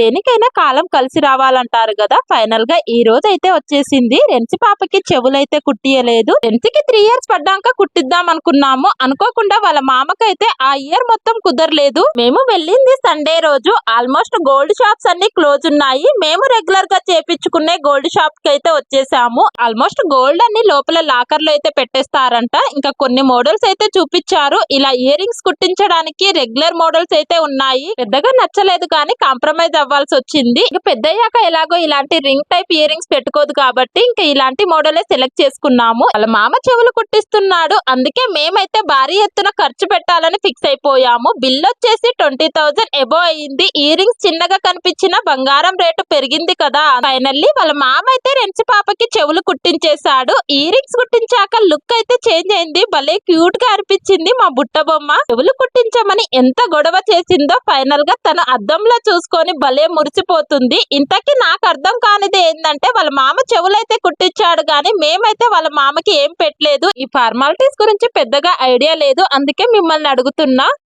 దేనికైనా కాలం కలిసి రావాలంటారు కదా. ఫైనల్గా ఈ రోజు అయితే వచ్చేసింది. రెన్స్ పాపకి చెవులైతే కుట్టియలేదు. రెన్సికి త్రీ ఇయర్స్ పడ్డాక కుట్టిద్దాం అనుకున్నాము. అనుకోకుండా వాళ్ళ మామకైతే ఆ ఇయర్ మొత్తం కుదరలేదు. మేము వెళ్ళింది సండే రోజు. ఆల్మోస్ట్ గోల్డ్ షాప్స్ అన్ని క్లోజ్ ఉన్నాయి. మేము రెగ్యులర్గా చేపించుకునే గోల్డ్ షాప్కి అయితే వచ్చేసాము. ఆల్మోస్ట్ గోల్డ్ అన్ని లోపల లాకర్లో అయితే పెట్టేస్తారంట. ఇంకా కొన్ని మోడల్స్ అయితే చూపించారు. ఇలా ఇయర్ రింగ్స్ కుట్టించడానికి రెగ్యులర్ మోడల్స్ అయితే ఉన్నాయి. పెద్దగా నచ్చలేదు కానీ కాంప్రమైజ్ అవ్వాల్సి వచ్చింది ఇక పెద్దయ్యాక ఎలాగో ఇలాంటి రింగ్ టైప్ ఇయర్ రింగ్స్ పెట్టుకోదు కాబట్టి ఇంకా ఇలాంటి మోడలే సెలెక్ట్ చేసుకున్నాము. వాళ్ళ మామ చెవులు కుట్టిస్తున్నాడు. అందుకే మేమైతే భారీ ఎత్తున ఖర్చు పెట్టాలని ఫిక్స్ అయిపోయాము. బిల్ వచ్చేసి ట్వంటీ థౌసండ్ ఎబో అయింది ఇయర్ రింగ్స్ చిన్నగా కనిపించిన బంగారం రేటు పెరిగింది కదా. ఫైనల్లీ వాళ్ళ మామ అయితే రెంచి పాపకి చెవులు కుట్టించేశాడు. ఇయర్ రింగ్స్ కుట్టించాక లుక్ అయితే చేంజ్ అయింది. భలే క్యూట్గా అనిపించింది మా బుట్ట బొమ్మ. చెవులు కుట్టించమని ఎంత గొడవ చేసిందో ఫైనల్గా తన అద్దంలో చూసుకొని భలే మురిసిపోతుంది. ఇంతకీ నాకు అర్థం కానిది ఏంటంటే వాళ్ళ మామ చెవులైతే కుట్టించాడు గాని మేమైతే వాళ్ళ మామకి ఏం పెట్టలేదు. ఈ ఫార్మాలిటీస్ గురించి పెద్దగా ఐడియా లేదు. అందుకే మిమ్మల్ని అడుగుతున్నా.